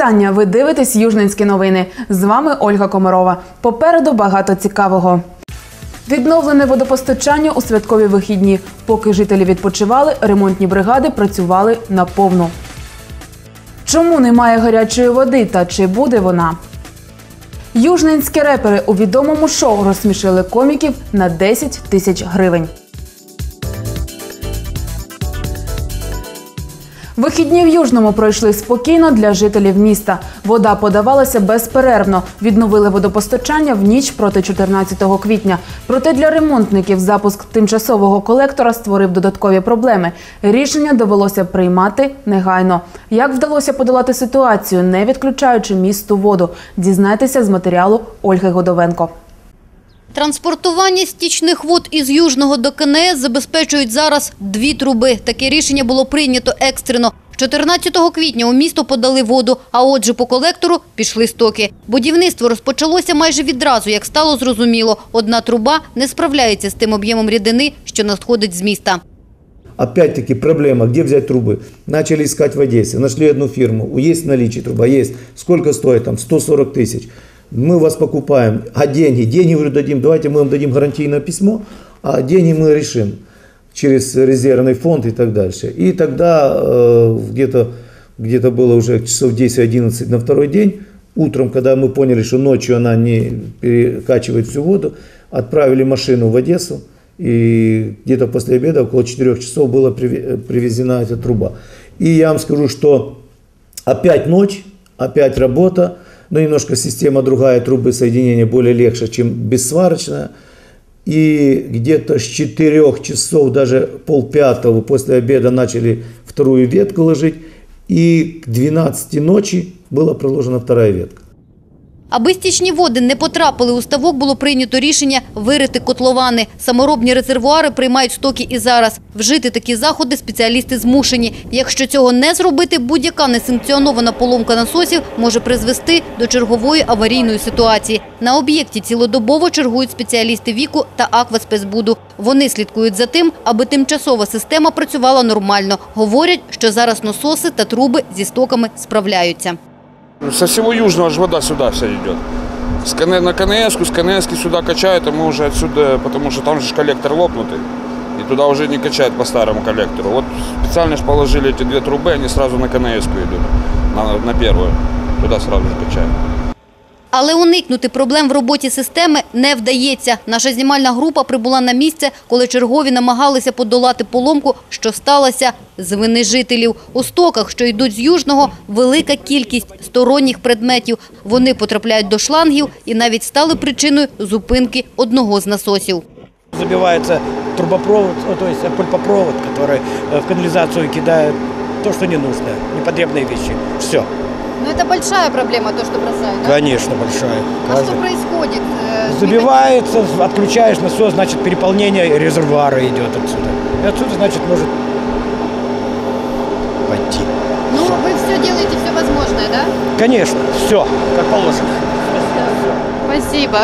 Вітання. Ви дивитесь Южненські новини. З вами Ольга Комарова. Попереду багато цікавого. Відновлене водопостачання у святкові вихідні. Поки жителі відпочивали, ремонтні бригади працювали наповну. Чому немає гарячої води та чи буде вона? Южненські репери у відомому шоу розсмішили коміків на 10 тисяч гривень. Вихідні в Южному пройшли спокійно для жителів міста. Вода подавалася безперервно. Відновили водопостачання в ніч проти 14 квітня. Проте для ремонтників запуск тимчасового колектора створив додаткові проблеми. Рішення довелося приймати негайно. Як вдалося подолати ситуацію, не відключаючи місту воду? Дізнайтеся з матеріалу Ольги Годовенко. Транспортування стічних вод із Южного до КНС забезпечують зараз дві труби. Таке рішення було прийнято екстрено. 14 квітня у місто подали воду, а отже по колектору пішли стоки. Будівництво розпочалося майже відразу, як стало зрозуміло. Одна труба не справляється з тим об'ємом рідини, що надходить з міста. Опять-таки проблема, где взять трубы. Начали искать в Одессе, нашли одну фирму. Есть в наличии труба, есть. Сколько стоит там? 140 тысяч. Мы вас покупаем. А деньги? Деньги, говорю, дадим. Давайте мы вам дадим гарантийное письмо, а деньги мы решим через резервный фонд и так дальше. И тогда э, где-то где было уже часов 10-11 на второй день, утром, когда мы поняли, что ночью она не перекачивает всю воду, отправили машину в Одессу, и где-то после обеда, около 4 часов, была приве- привезена эта труба. И я вам скажу, что опять ночь, опять работа, но немножко система другая, трубы соединения более легче, чем бессварочная. И где-то с 4 часов, даже полпятого после обеда начали вторую ветку ложить. И к 12 ночи была проложена вторая ветка. Аби стічні води не потрапили у ставок, було прийнято рішення вирити котловани. Саморобні резервуари приймають стоки і зараз. Вжити такі заходи спеціалісти змушені. Якщо цього не зробити, будь-яка несанкціонована поломка насосів може призвести до чергової аварійної ситуації. На об'єкті цілодобово чергують спеціалісти віку та акваспецбуду. Вони слідкують за тим, аби тимчасова система працювала нормально. Говорять, що зараз насоси та труби зі стоками справляються. Со всего южного аж вода сюда вся идет. С КН, на КНС, с КНС сюда качают, а мы уже отсюда, потому что там же ж коллектор лопнутый. И туда уже не качают по старому коллектору. Вот специально ж положили эти две трубы, они сразу на КНС идут, на, на первую. Туда сразу же качают. Але уникнути проблем в роботі системи не вдається. Наша знімальна група прибула на місце, коли чергові намагалися подолати поломку, що сталося з вини жителів. У стоках, що йдуть з Южного, велика кількість сторонніх предметів. Вони потрапляють до шлангів і навіть стали причиною зупинки одного з насосів. Забивается трубопровод, ну, то есть пульпопровод, который э, в канализацию кидает то, что не нужно, непотребные вещи. Все, Ну, це велика проблема, то, що бросають. конечно, большая. Каждый- відбувається? Забивается, отключаешь насос, значит переполнение резервуара идет отсюда. И отсюда, значит, может пойти. Ну, ви все робите, все можливе, так? Конечно, все, как положено. Спасибо.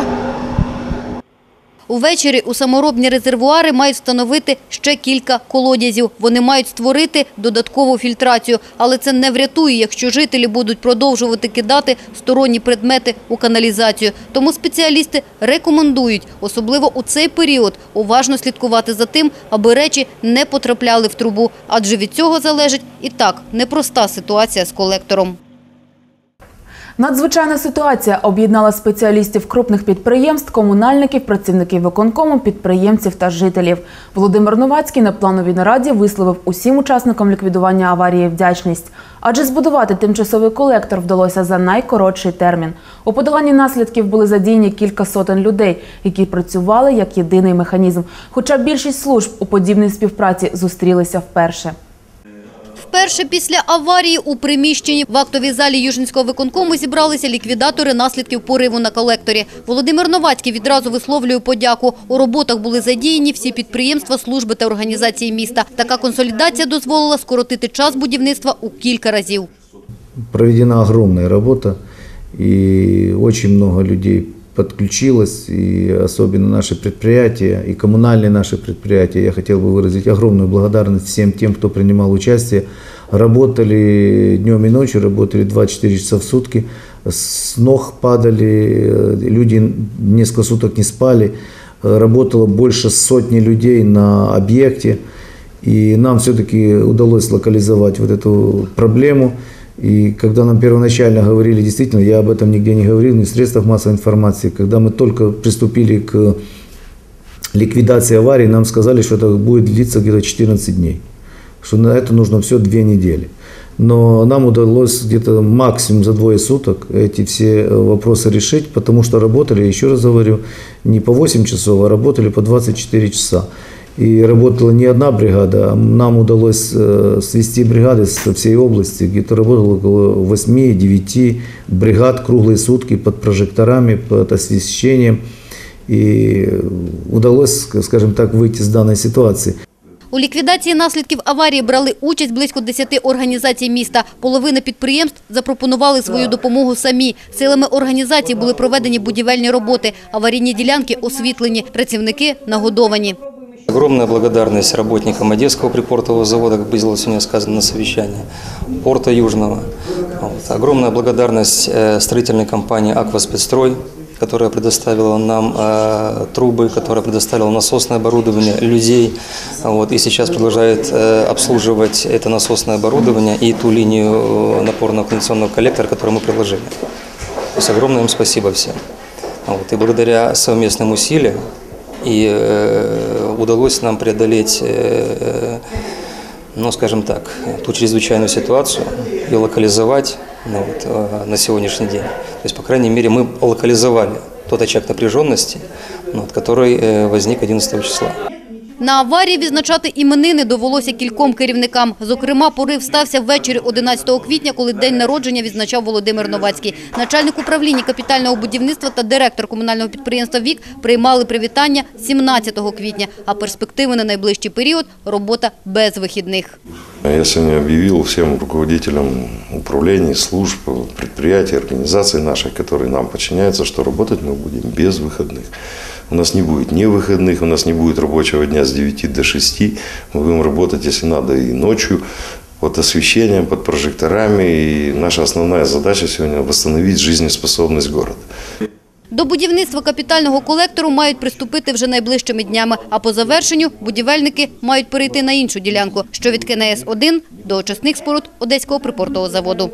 Увечері у саморобні резервуари мають встановити ще кілька колодязів. Вони мають створити додаткову фільтрацію. Але це не врятує, якщо жителі будуть продовжувати кидати сторонні предмети у каналізацію. Тому спеціалісти рекомендують, особливо у цей період, уважно слідкувати за тим, аби речі не потрапляли в трубу. Адже від цього залежить і так непроста ситуація з колектором. Надзвичайна ситуація об'єднала спеціалістів крупних підприємств, комунальників, працівників виконкому, підприємців та жителів. Володимир Новацький на плановій нараді висловив усім учасникам ліквідування аварії вдячність, адже збудувати тимчасовий колектор вдалося за найкоротший термін. У подоланні наслідків були задіяні кілька сотень людей, які працювали як єдиний механізм. Хоча більшість служб у подібній співпраці зустрілися вперше. Вперше після аварії у приміщенні в актовій залі Южинського виконкому зібралися ліквідатори наслідків пориву на колекторі. Володимир Новацький відразу висловлює подяку. У роботах були задіяні всі підприємства, служби та організації міста. Така консолідація дозволила скоротити час будівництва у кілька разів. Проведена огромная работа, и очень много людей подключилось, и особенно наши предприятия, и коммунальные наши предприятия. Я хотел бы выразить огромную благодарность всем тем, кто принимал участие. Работали днем и ночью, работали 24 часа в сутки, с ног падали, люди несколько суток не спали. Работало больше сотни людей на объекте. И нам все-таки удалось локализовать вот эту проблему. И когда нам первоначально говорили, действительно, я об этом нигде не говорил, ни в средствах массовой информации, когда мы только приступили к ликвидации аварии, нам сказали, что это будет длиться где-то 14 дней, что на это нужно все две недели. Но нам удалось где-то максимум за двое суток эти все э, вопросы решить, потому что работали, еще раз говорю, не по 8 часов, а работали по 24 часа. И работала не одна бригада, а нам удалось э, свести бригады со всей области, где-то работало около 8-9 бригад круглые сутки под прожекторами, под освещением. И удалось, скажем так, выйти с данной ситуации. У ліквідації наслідків аварії брали участь близько 10 організацій міста. Половина підприємств запропонували свою допомогу самі. Силами організацій були проведені будівельні роботи, аварійні ділянки освітлені, працівники нагодовані. Огромная благодарность работникам Одесского припортового завода, как было сегодня сказано на совещании, порта Южного. Вот. Огромная благодарность э, строительной компании «Акваспецстрой», которая предоставила нам э, трубы, которая предоставила насосное оборудование, людей. Вот, и сейчас продолжает э, обслуживать это насосное оборудование и ту линию э, напорного кондиционного коллектора, которую мы предложили. То есть огромное им спасибо всем. Вот, и благодаря совместным усилиям и э, удалось нам преодолеть, э, ну, скажем так, ту чрезвычайную ситуацию и локализовать ну, вот, э, на сегодняшний день. То есть, по крайней мере, мы локализовали тот очаг напряженности, ну, вот, который э, возник 11 числа. На аварії відзначати іменини довелося кільком керівникам. Зокрема, порив стався ввечері 11 квітня, коли день народження відзначав Володимир Новацький. Начальник управління капітального будівництва та директор комунального підприємства «Вік» приймали привітання 17 квітня, а перспективи на найближчий період – робота без вихідних. Я сегодня объявил всем руководителям управлений, служб, предприятий, организаций наших, которые нам подчиняются, что работать мы будем без выходных. У нас не будет ни выходных, у нас не будет рабочего дня с 9 до 6. Мы будем работать, если надо, и ночью под освещением, под прожекторами. И наша основная задача сегодня – восстановить жизнеспособность города. До будівництва капітального колектору мають приступити вже найближчими днями, а по завершенню будівельники мають перейти на іншу ділянку, що від КНС-1 до очисних споруд Одеського припортового заводу.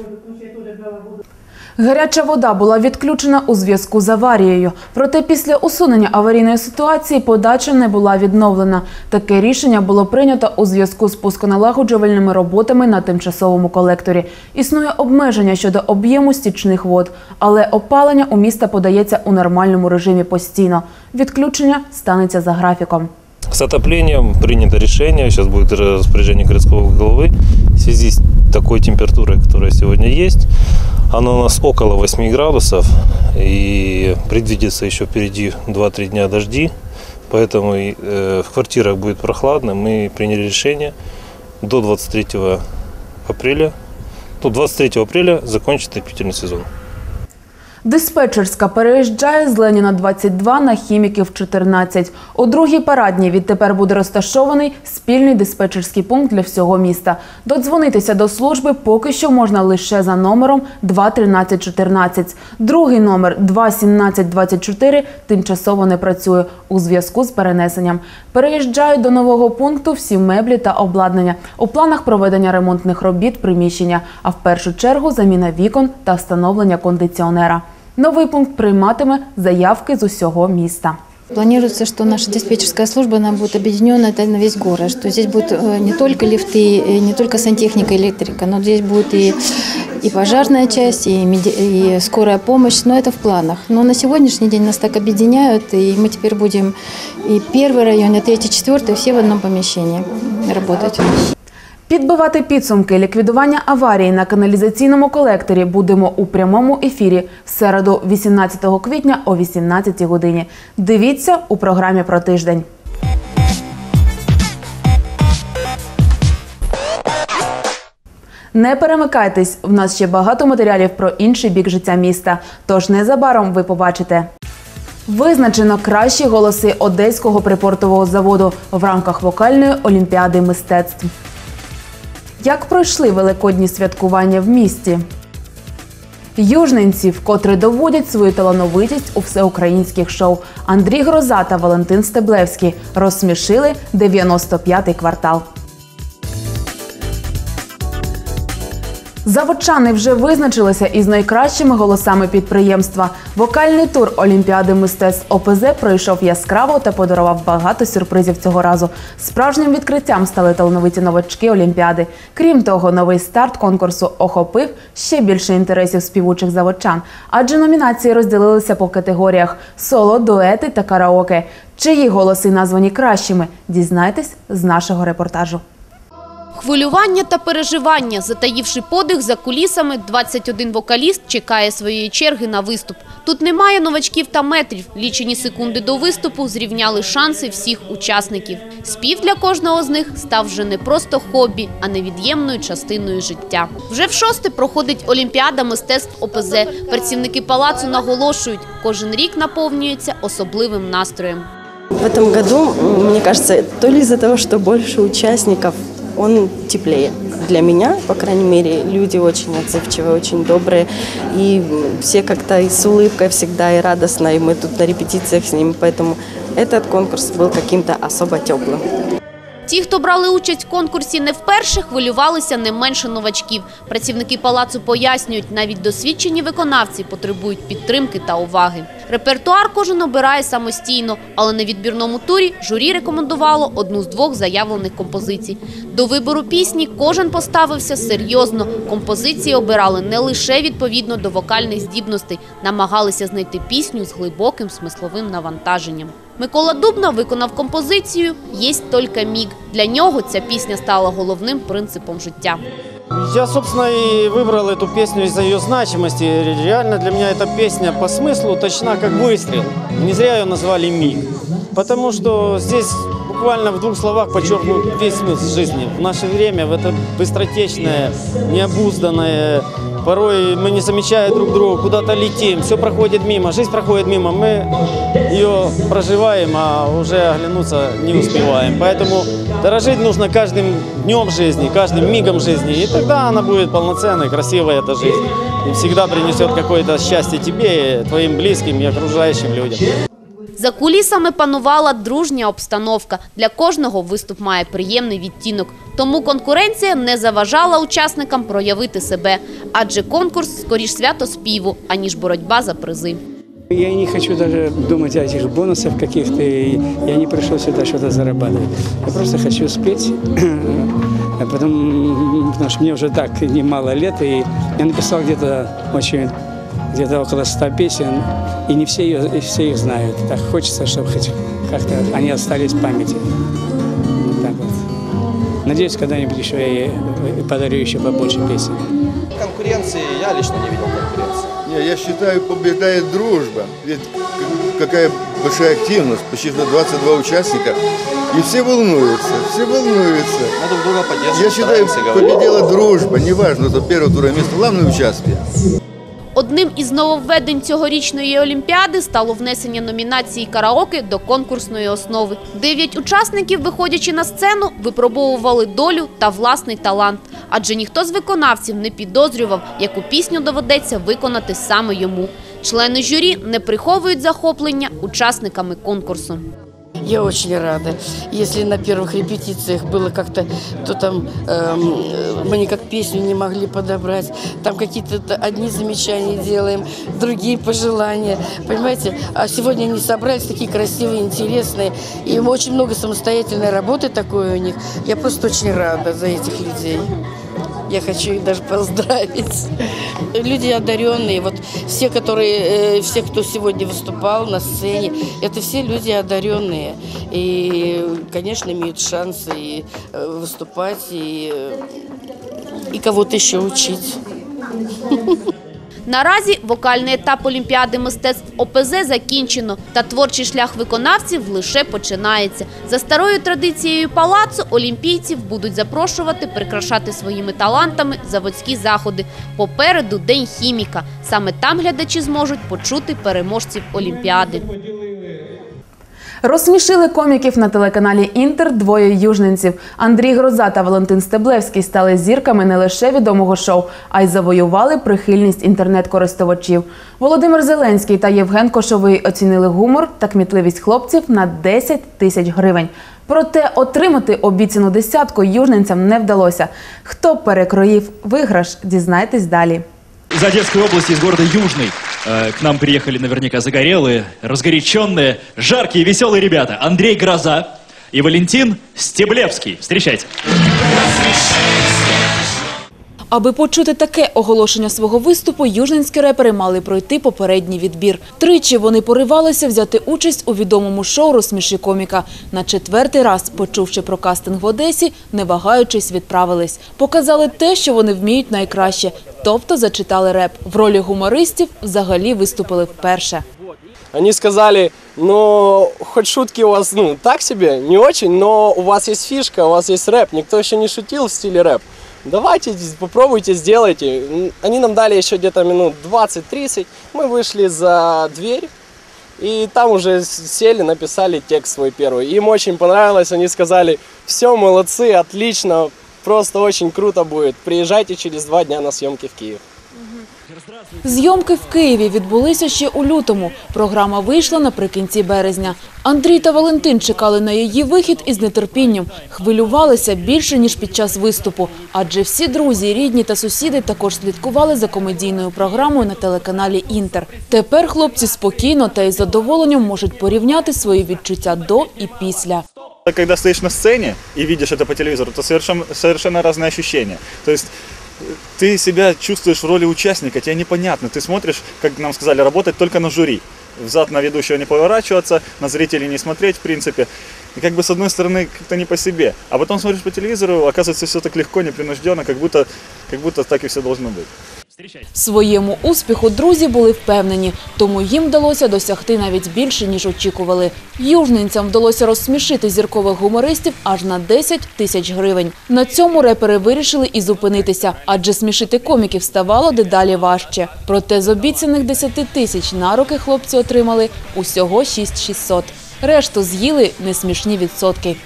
Гаряча вода була відключена у зв'язку з аварією. Проте після усунення аварійної ситуації подача не була відновлена. Таке рішення було прийнято у зв'язку з пусконалагоджувальними роботами на тимчасовому колекторі. Існує обмеження щодо об'єму стічних вод, але опалення у міста подається у нормальному режимі постійно. Відключення станеться за графіком. С отоплением принято решение, сейчас будет распоряжение городского головы, в связи с такой температурой, которая сегодня есть, она у нас около 8 градусов, и предвидится еще впереди 2-3 дня дожди, поэтому э, в квартирах будет прохладно. Мы приняли решение до 23 апреля, до 23 апреля закончить отопительный сезон. Диспетчерська переїжджає з Леніна 22 на Хіміків 14. У другій парадній відтепер буде розташований спільний диспетчерський пункт для всього міста. Додзвонитися до служби поки що можна лише за номером 21314. Другий номер 21724 тимчасово не працює у зв'язку з перенесенням. Переїжджають до нового пункту всі меблі та обладнання. У планах проведення ремонтних робіт приміщення, а в першу чергу заміна вікон та встановлення кондиціонера. Новий пункт прийматиме заявки з усього міста. Планируется, что наша диспетчерская служба она будет объединена это на весь город, что здесь будет э, не только лифты, э, не только сантехника, электрика, но здесь будет и, и пожарная часть, и, меди- и скорая помощь, но это в планах. Но на сегодняшний день нас так объединяют, и мы теперь будем и первый район, и третий, четвертый, все в одном помещении работать. Підбивати підсумки ліквідування аварії на каналізаційному колекторі будемо у прямому ефірі в середу 18 квітня о 18 годині. Дивіться у програмі про тиждень. Не перемикайтесь, в нас ще багато матеріалів про інший бік життя міста. Тож незабаром ви побачите. Визначено кращі голоси Одеського припортового заводу в рамках вокальної олімпіади мистецтв. Як пройшли великодні святкування в місті? Южненці вкотре доводять свою талановитість у всеукраїнських шоу. Андрій Гроза та Валентин Стеблевський розсмішили 95-й квартал. Заводчани вже визначилися із найкращими голосами підприємства. Вокальний тур Олімпіади мистецтв ОПЗ пройшов яскраво та подарував багато сюрпризів цього разу. Справжнім відкриттям стали талановиті новачки Олімпіади. Крім того, новий старт конкурсу охопив ще більше інтересів співучих заводчан, адже номінації розділилися по категоріях соло, дуети та караоке. Чиї голоси названі кращими? Дізнайтесь з нашого репортажу. Хвилювання та переживання, затаївши подих за кулісами, 21 вокаліст чекає своєї черги на виступ. Тут немає новачків та метрів. Лічені секунди до виступу зрівняли шанси всіх учасників. Спів для кожного з них став вже не просто хобі, а невід'ємною частиною життя. Вже в шосте проходить Олімпіада мистецтв ОПЗ. Працівники палацу наголошують, кожен рік наповнюється особливим настроєм. В этом году, мне кажется, то ли из-за того, что больше участников, он теплее. Для меня, по крайней мере, люди очень отзывчивые, очень добрые. И все как-то и с улыбкой всегда, и радостно. И мы тут на репетициях с ними. Поэтому этот конкурс был каким-то особо теплым. Ті, хто брали участь в конкурсі не вперше, хвилювалися не менше новачків. Працівники палацу пояснюють, навіть досвідчені виконавці потребують підтримки та уваги. Репертуар кожен обирає самостійно, але на відбірному турі журі рекомендувало одну з двох заявлених композицій. До вибору пісні кожен поставився серйозно. Композиції обирали не лише відповідно до вокальних здібностей, намагалися знайти пісню з глибоким смисловим навантаженням. Микола Дубна виконав композицію «Єсть тільки міг». Для нього ця пісня стала головним принципом життя. Я, собственно, и выбрал эту песню из-за ее значимости. Реально для меня эта песня по смыслу точна как выстрел. Не зря ее назвали «Миг». Потому что здесь буквально в двух словах подчеркнут весь смысл жизни. В наше время, в это быстротечное, необузданное, порой мы не замечая друг друга, куда-то летим, все проходит мимо, жизнь проходит мимо, мы ее проживаем, а уже оглянуться не успеваем. Поэтому дорожить нужно каждым днем жизни, каждым мигом жизни, и тогда она будет полноценной, красивой эта жизнь. И всегда принесет какое-то счастье тебе, и твоим близким и окружающим людям. За кулісами панувала дружня обстановка. Для кожного виступ має приємний відтінок. Тому конкуренція не заважала учасникам проявити себе. Адже конкурс скоріш свято співу, аніж боротьба за призи. Я не хочу даже думать о этих бонусах каких-то. и Я не пришел сюда что-то зарабатывать. Я просто хочу спеть. А потом, потому что мне уже так немало лет, и я написал где-то очень где-то около 100 песен, и не все, ее, и все их знают. Так хочется, чтобы хоть как-то они остались в памяти. Надеюсь, когда-нибудь еще я ей подарю еще побольше песен. Конкуренции я лично не видел конкуренции. Не, я считаю, побеждает дружба. Ведь какая большая активность, почти что 22 участника. И все волнуются, все волнуются. Мы друг друга поддерживаем, Я считаю, победила дружба, неважно, до первого тура место, главное участие. Одним із нововведень цьогорічної олімпіади стало внесення номінації караоке до конкурсної основи. Дев'ять учасників, виходячи на сцену, випробовували долю та власний талант. Адже ніхто з виконавців не підозрював, яку пісню доведеться виконати саме йому. Члени журі не приховують захоплення учасниками конкурсу. Я очень рада. Если на первых репетициях было как-то, то там эм, э, мы никак песню не могли подобрать. Там какие-то одни замечания делаем, другие пожелания. Понимаете? А сегодня они собрались такие красивые, интересные. И очень много самостоятельной работы такой у них. Я просто очень рада за этих людей. Я хочу их даже поздравить. Люди одаренные. Вот все, которые, э, все, кто сегодня выступал на сцене, это все люди одаренные. И, конечно, имеют шансы и э, выступать, и, э, и кого-то еще учить. Наразі вокальний етап Олімпіади мистецтв ОПЗ закінчено, та творчий шлях виконавців лише починається. За старою традицією палацу олімпійців будуть запрошувати прикрашати своїми талантами заводські заходи. Попереду День хіміка. Саме там глядачі зможуть почути переможців Олімпіади. Розсмішили коміків на телеканалі Інтер двоє южненців. Андрій Гроза та Валентин Стеблевський стали зірками не лише відомого шоу, а й завоювали прихильність інтернет-користувачів. Володимир Зеленський та Євген Кошовий оцінили гумор та кмітливість хлопців на 10 тисяч гривень. Проте отримати обіцяну десятку южненцям не вдалося. Хто перекроїв виграш, дізнайтесь далі. Из Одесской области, из города Южный. Э, К нам приехали наверняка загорелые, разгоряченные, жаркие, веселые ребята. Андрей Гроза и Валентин Стеблевский. Встречайте. Аби почути таке оголошення свого виступу, южненські репери мали пройти попередній відбір. Тричі вони поривалися взяти участь у відомому шоу «Розсміши коміка». На четвертий раз, почувши про кастинг в Одесі, не вагаючись, відправились. Показали те, що вони вміють найкраще, тобто зачитали реп. В ролі гумористів взагалі виступили вперше. Они сказали, ну, хоть шутки у вас, ну, так себе, не очень, но у вас есть фишка, у вас есть рэп. Никто еще не шутил в стиле рэп. Давайте, попробуйте, сделайте. Они нам дали еще где-то минут 20-30. Мы вышли за дверь. И там уже сели, написали текст свой первый. Им очень понравилось, они сказали, все, молодцы, отлично, просто очень круто будет. Приезжайте через два дня на съемки в Киев. Зйомки в Києві відбулися ще у лютому. Програма вийшла наприкінці березня. Андрій та Валентин чекали на її вихід із нетерпінням. Хвилювалися більше, ніж під час виступу. Адже всі друзі, рідні та сусіди також слідкували за комедійною програмою на телеканалі «Інтер». Тепер хлопці спокійно та із задоволенням можуть порівняти свої відчуття до і після. Когда стоишь на сцене и видишь это по телевизору, то совершенно, совершенно разные ощущения. То есть э, Ты себя чувствуешь в роли участника, тебе непонятно. Ты смотришь, как нам сказали, работать только на жюри. Взад на ведущего не поворачиваться, на зрителей не смотреть, в принципе. И как бы с одной стороны как-то не по себе. А потом смотришь по телевизору, оказывается все так легко, непринужденно, как будто, как будто так и все должно быть. Своєму успіху друзі були впевнені, тому їм вдалося досягти навіть більше, ніж очікували. Южненцям вдалося розсмішити зіркових гумористів аж на 10 тисяч гривень. На цьому репери вирішили і зупинитися, адже смішити коміків ставало дедалі важче. Проте з обіцяних 10 тисяч на руки хлопці отримали усього 6600. Решту з'їли несмішні відсотки.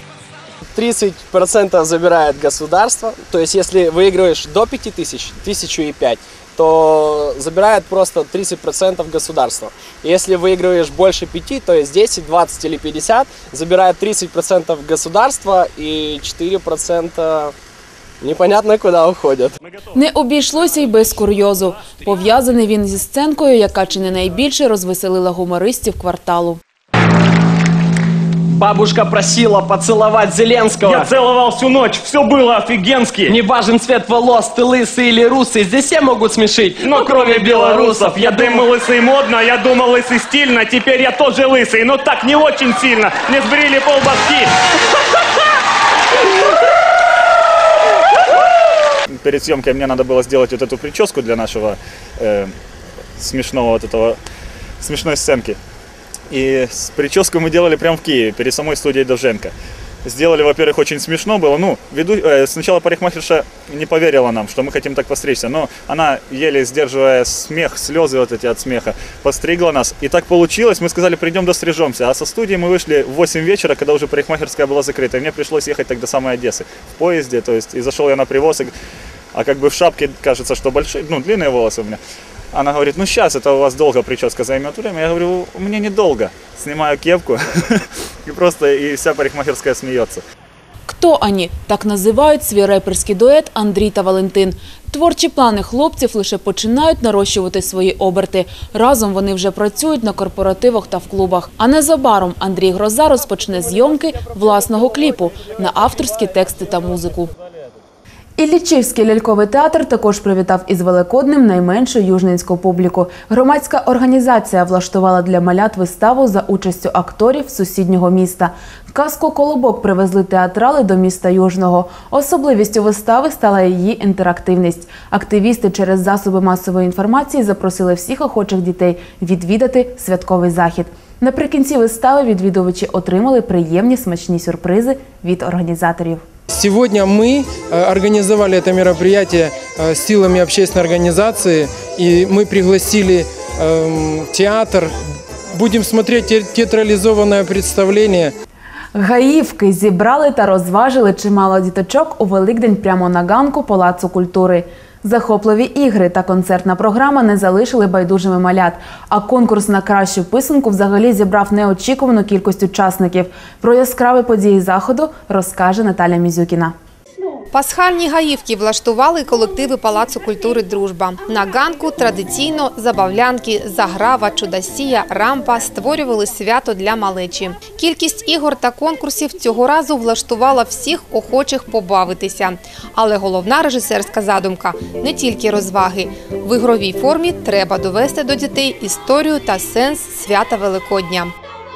30% забирает государство. То есть, если выигрываешь до 5000, 1005, то забирает просто 30% государства. Если выигрываешь больше 5, то есть 10, 20 или 50, забирает 30% государства и 4% непонятно куда уходят. Не обійшлося й без курйозу. Пов'язаний він зі сценкою, яка чи не найбільше розвеселила гумористів кварталу. Бабушка просила поцеловать Зеленского. Я целовал всю ночь, все было офигенски. Не важен цвет волос, ты лысый или русый, здесь все могут смешить. Но кроме белорусов, я думал лысый модно, я думал лысый стильно, теперь я тоже лысый, но так не очень сильно. Мне сбрили полбашки. Перед съемкой мне надо было сделать вот эту прическу для нашего э, смешного вот этого смешной сценки. И прическу мы делали прямо в Киеве, перед самой студией Довженко. Сделали, во-первых, очень смешно было. Ну, веду, э, сначала парикмахерша не поверила нам, что мы хотим так постричься, но она, еле сдерживая смех, слезы вот эти от смеха, постригла нас. И так получилось, мы сказали, придем дострижемся. А со студии мы вышли в 8 вечера, когда уже парикмахерская была закрыта. И мне пришлось ехать так до самой Одессы в поезде, то есть, и зашел я на привоз, и- а как бы в шапке кажется, что большие, ну, длинные волосы у меня. Она говорит, ну сейчас это у вас долго прическа займет время. Я говорю, мне недолго. Снимаю кепку и просто и вся парикмахерская смеется. Хто ані так називають свій реперський дует Андрій та Валентин. Творчі плани хлопців лише починають нарощувати свої оберти. Разом вони вже працюють на корпоративах та в клубах. А незабаром Андрій Гроза розпочне зйомки власного кліпу на авторські тексти та музику. Іллічівський ляльковий театр також привітав із Великоднем найменшу южненську публіку. Громадська організація влаштувала для малят виставу за участю акторів сусіднього міста. Казку Колобок привезли театрали до міста Южного. Особливістю вистави стала її інтерактивність. Активісти через засоби масової інформації запросили всіх охочих дітей відвідати святковий захід. Наприкінці вистави відвідувачі отримали приємні смачні сюрпризи від організаторів. Сегодня мы э, организовали это мероприятие э, силами общественной организации, и мы пригласили эм, театр. Будем смотреть те- театрализованное представление. Гаївки зібрали та розважили чимало діточок у Великдень прямо на ганку Палацу культури. Захопливі ігри та концертна програма не залишили байдужими малят. А конкурс на кращу писанку взагалі зібрав неочікувану кількість учасників. Про яскраві події заходу розкаже Наталя Мізюкіна. Пасхальні гаївки влаштували колективи Палацу культури Дружба. На ганку традиційно забавлянки, заграва, чудосія, рампа створювали свято для малечі. Кількість ігор та конкурсів цього разу влаштувала всіх охочих побавитися. Але головна режисерська задумка не тільки розваги. В ігровій формі треба довести до дітей історію та сенс свята Великодня.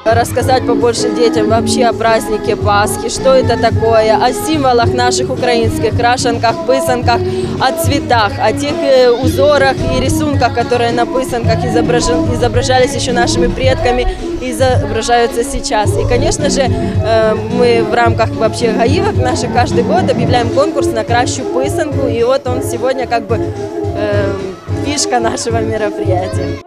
Рассказать побольше детям вообще о празднике Пасхи, что это такое, о символах наших украинских, крашенках, пысанках, о цветах, о тех э, узорах и рисунках, которые на пысанках изображались еще нашими предками и изображаются сейчас. И, конечно же, э, мы в рамках вообще гаивок наших каждый год объявляем конкурс на кращую пысанку, и вот он сегодня как бы э, фишка нашего мероприятия.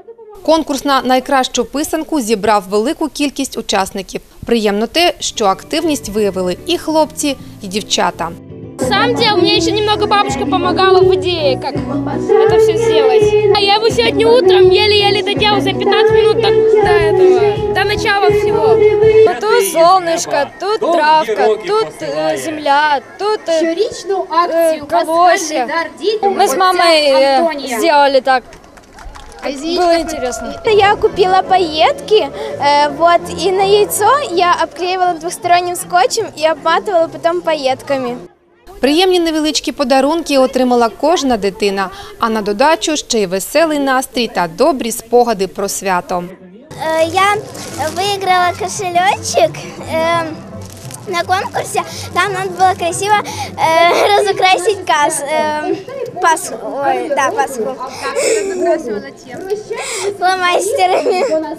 Конкурс на найкращу писанку зібрав велику кількість учасників. Приємно те, що активність виявили і хлопці, і дівчата. На самом деле, мне еще немного бабушка помогала в идее, как это все сделать. А я его сегодня утром еле-еле доделал за 15 минут до, до этого, до начала всего. Тут солнышко, тут травка, тут э, земля, тут э, Щорічну э, акцію колосья. «Пасхальний дар дітям» Мы с отця мамой э, Антония. сделали так. А извините, Было как- интересно. Я купила пайетки, э, вот, и на яйцо я обклеивала двухсторонним скотчем и обматывала потом пайетками. Приємні невеличкі подарунки отримала кожна дитина, а на додачу ще й веселий настрій та добрі спогади про свято. Э, Я выиграла кошелечек э, на конкурсе. Там надо было красиво э, разукрасить кас, э, Пасху. Ой, да, Пасху. Фломастерами.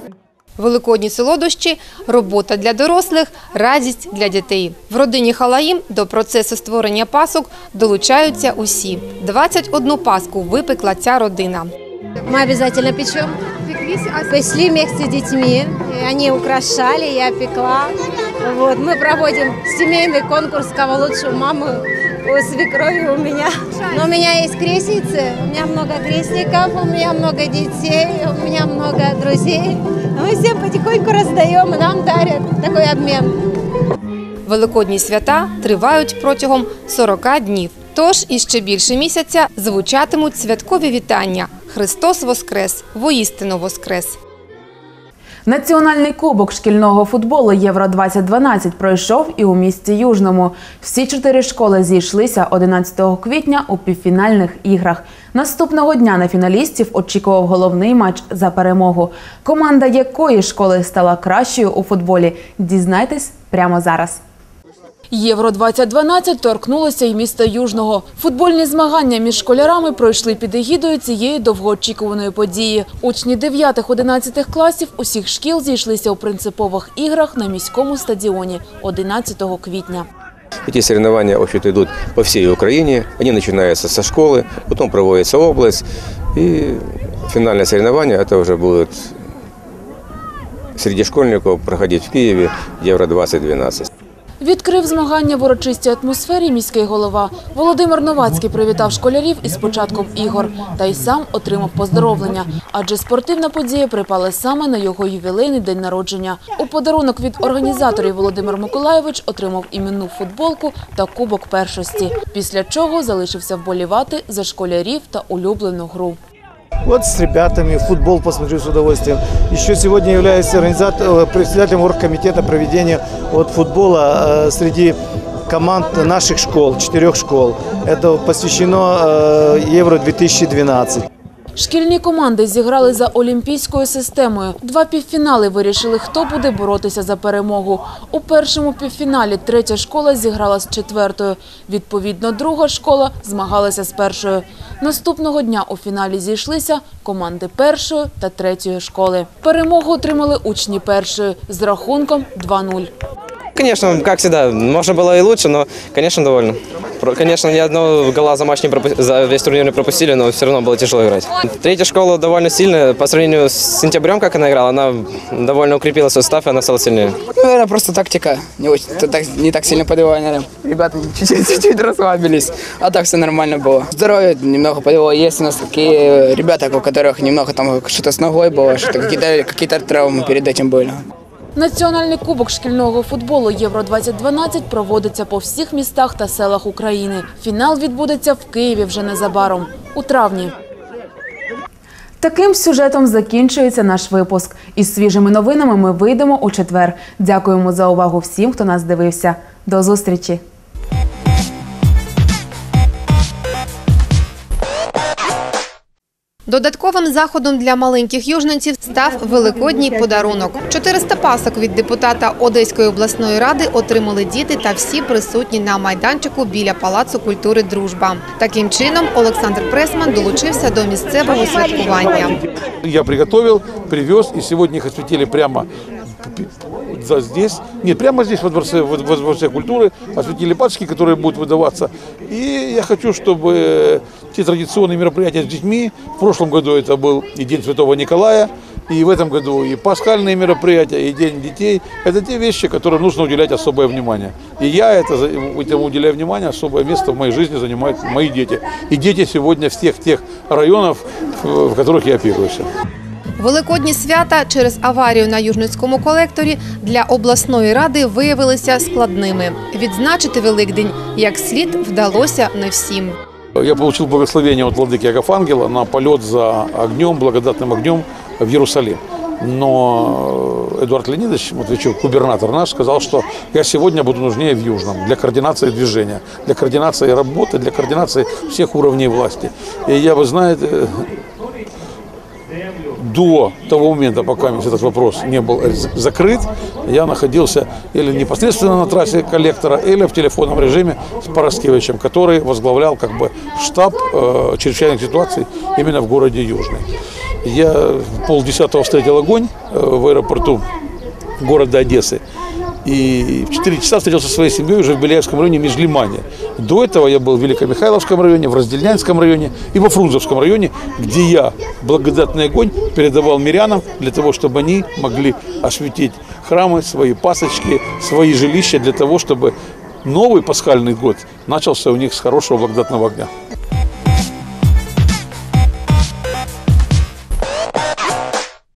Великодні солодощі, робота для дорослих, радість для дітей. В родині Халаїм до процесу створення пасок долучаються усі. 21 паску випекла ця родина. Мы обязательно печем. Пекли вместе с детьми. И Они украшали, я пекла. Вот. Мы проводим семейный конкурс «Кого лучше маму» у свекрови у меня. Но у меня есть крестницы, у меня много крестников, у меня много детей, у меня много друзей. Мы всем потихоньку раздаем, и нам дарят такой обмен. Великодні свята тривають протягом 40 днів. Тож іще більше місяця звучатимуть святкові вітання. Христос Воскрес! Воістину Воскрес! Національний кубок шкільного футболу Євро 2012 пройшов і у місті Южному. Всі чотири школи зійшлися 11 квітня у півфінальних іграх. Наступного дня на фіналістів очікував головний матч за перемогу. Команда якої школи стала кращою у футболі? Дізнайтесь прямо зараз. Євро 2012 торкнулося й міста Южного. Футбольні змагання між школярами пройшли під егідою цієї довгоочікуваної події. Учні 9-11 класів усіх шкіл зійшлися у принципових іграх на міському стадіоні 11 квітня. Эти соревнования, в общем-то, идут по всей Украине. Они начинаются со школы, потом проводится область. И финальное соревнование, это уже будет среди школьников проходить в Киеве Евро-2012. Відкрив змагання в урочистій атмосфері міський голова. Володимир Новацький привітав школярів із початком ігор та й сам отримав поздоровлення. Адже спортивна подія припала саме на його ювілейний день народження. У подарунок від організаторів Володимир Миколайович отримав іменну футболку та кубок першості. Після чого залишився вболівати за школярів та улюблену гру. Вот с ребятами футбол посмотрю с удовольствием. Еще сегодня являюсь организатор, э, председателем оргкомитета проведения вот футбола э, среди команд наших школ, четырех школ. Это посвящено э, Евро-2012. Шкільні команди зіграли за олімпійською системою. Два півфінали вирішили, хто буде боротися за перемогу. У першому півфіналі третя школа зіграла з четвертою. Відповідно, друга школа змагалася з першою. Наступного дня у фіналі зійшлися команди першої та третьої школи. Перемогу отримали учні першої з рахунком 2-0. Конечно, как всегда, можно было и лучше, но, конечно, довольно. Конечно, ни одного гола за матч не пропу- за весь турнир не пропустили, но все равно было тяжело играть. Третья школа довольно сильная. По сравнению с сентябрем, как она играла, она довольно укрепила свой состав, и она стала сильнее. Наверное, просто тактика не, очень, то так, не так сильно подвела, наверное. Ребята чуть-чуть, расслабились, а так все нормально было. Здоровье немного подвело. Есть у нас такие ребята, у которых немного там что-то с ногой было, что-то какие-то какие травмы перед этим были. Національний кубок шкільного футболу Євро-2012 проводиться по всіх містах та селах України. Фінал відбудеться в Києві вже незабаром, у травні. Таким сюжетом закінчується наш випуск. Із свіжими новинами ми вийдемо у четвер. Дякуємо за увагу всім, хто нас дивився. До зустрічі! Додатковим заходом для маленьких южненців став великодній подарунок. 400 пасок від депутата Одеської обласної ради отримали діти та всі присутні на майданчику біля Палацу культури «Дружба». Таким чином Олександр Пресман долучився до місцевого святкування. Я приготував, привез, і сьогодні їх освітили прямо здесь, нет, прямо здесь, во дворце, во во дворце культуры, осветили пачки, которые будут выдаваться. И я хочу, чтобы те традиционные мероприятия с детьми, в прошлом году это был и День Святого Николая, и в этом году и пасхальные мероприятия, и День детей, это те вещи, которым нужно уделять особое внимание. И я это, этому уделяю внимание, особое место в моей жизни занимают мои дети. И дети сегодня всех тех районов, в которых я опекуюсь. Великодні свята через аварію на Южницькому колекторі для обласної ради виявилися складними. Відзначити Великдень як слід вдалося не всім. Я получил благословение от владыки Агафангела на полет за огнем, благодатным огнем в Иерусалим. Но э, Эдуард Леонидович Матвейчук, губернатор наш, сказал, что я сегодня буду нужнее в Южном для координации движения, для координации работы, для координации всех уровней власти. И я, вы знаете, э, до того момента, пока этот вопрос не был закрыт, я находился или непосредственно на трассе коллектора, или в телефонном режиме с Пороскевичем, который возглавлял как бы штаб э, чрезвычайных ситуаций именно в городе Южный. Я полдесятого встретил огонь э, в аэропорту города Одессы. И в 4 часа встретился со своей семьей уже в Беляевском районе Межлимане. До этого я был в Великомихайловском районе, в Раздельнянском районе и во Фрунзовском районе, где я благодатный огонь передавал мирянам для того, чтобы они могли осветить храмы, свои пасочки, свои жилища, для того, чтобы новый пасхальный год начался у них с хорошего благодатного огня.